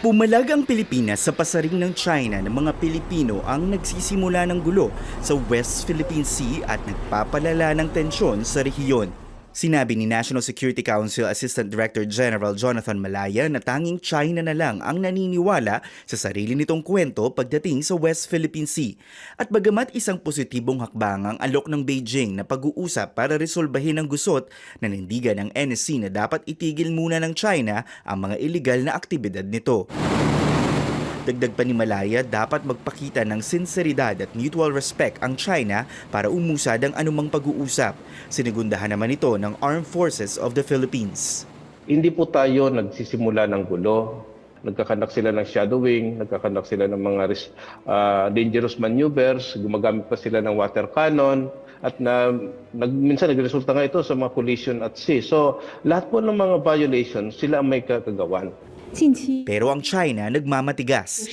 Pumalag ang Pilipinas sa pasaring ng China ng mga Pilipino ang nagsisimula ng gulo sa West Philippine Sea at nagpapalala ng tensyon sa rehiyon. Sinabi ni National Security Council Assistant Director General Jonathan Malaya na tanging China na lang ang naniniwala sa sarili nitong kwento pagdating sa West Philippine Sea. At bagamat isang positibong hakbang ang alok ng Beijing na pag-uusap para resolbahin ang gusot, nanindigan ng NSC na dapat itigil muna ng China ang mga illegal na aktibidad nito. Dagdag pa ni Malaya, dapat magpakita ng sinseridad at mutual respect ang China para umusad ang anumang pag-uusap. Sinigundahan naman ito ng Armed Forces of the Philippines. Hindi po tayo nagsisimula ng gulo. Nagkakanak sila ng shadowing, nagkakanak sila ng mga ah, dangerous maneuvers, gumagamit pa sila ng water cannon, at na, nag, minsan nagresulta nga ito sa mga collision at sea. So, lahat po ng mga violations, sila may kagagawan. Pero ang China nagmamatigas.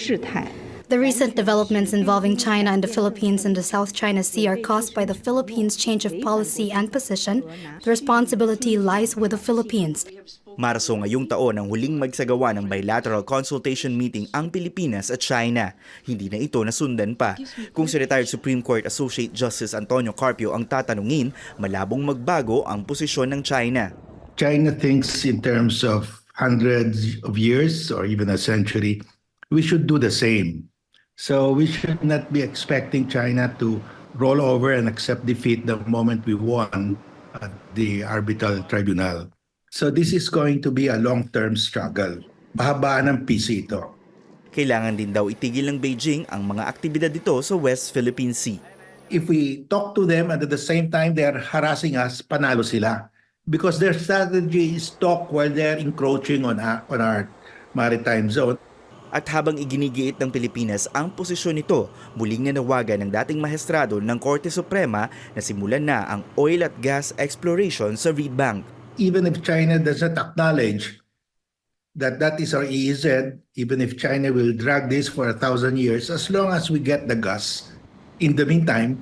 The recent developments involving China and the Philippines in the South China Sea are caused by the Philippines' change of policy and position. The responsibility lies with the Philippines. Marso ngayong taon ang huling magsagawa ng bilateral consultation meeting ang Pilipinas at China. Hindi na ito nasundan pa. Kung si retired Supreme Court Associate Justice Antonio Carpio ang tatanungin, malabong magbago ang posisyon ng China. China thinks in terms of hundreds of years or even a century, we should do the same. So we should not be expecting China to roll over and accept defeat the moment we won at the arbitral tribunal. So this is going to be a long-term struggle. Mahabaan ng PC ito. Kailangan din daw itigil ng Beijing ang mga aktibidad dito sa West Philippine Sea. if we talk to them and at the same time they are harassing us, panalo sila. Because their strategy is talk while they're encroaching on our, on our maritime zone. At habang iginigiit ng Pilipinas ang posisyon nito, muling nanawagan ng dating mahestrado ng Korte Suprema na simulan na ang oil at gas exploration sa Reed Bank. Even if China does not acknowledge that that is our EEZ, even if China will drag this for a thousand years, as long as we get the gas, in the meantime,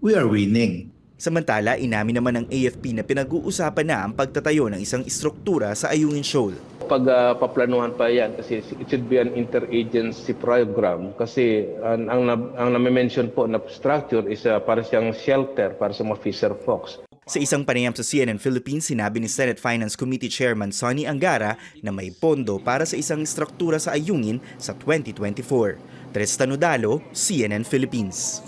we are winning. Samantala, inamin naman ng AFP na pinag-uusapan na ang pagtatayo ng isang istruktura sa Ayungin Shoal. Pag ah, paplanuhan pa yan, kasi it should be an interagency program. Kasi ang, ang, ang na-mention po na structure is ah, para siyang shelter para sa mga fisher folks. Sa isang panayam sa CNN Philippines, sinabi ni Senate Finance Committee Chairman Sonny Angara na may pondo para sa isang istruktura sa Ayungin sa 2024. Tres Tanudalo, CNN Philippines.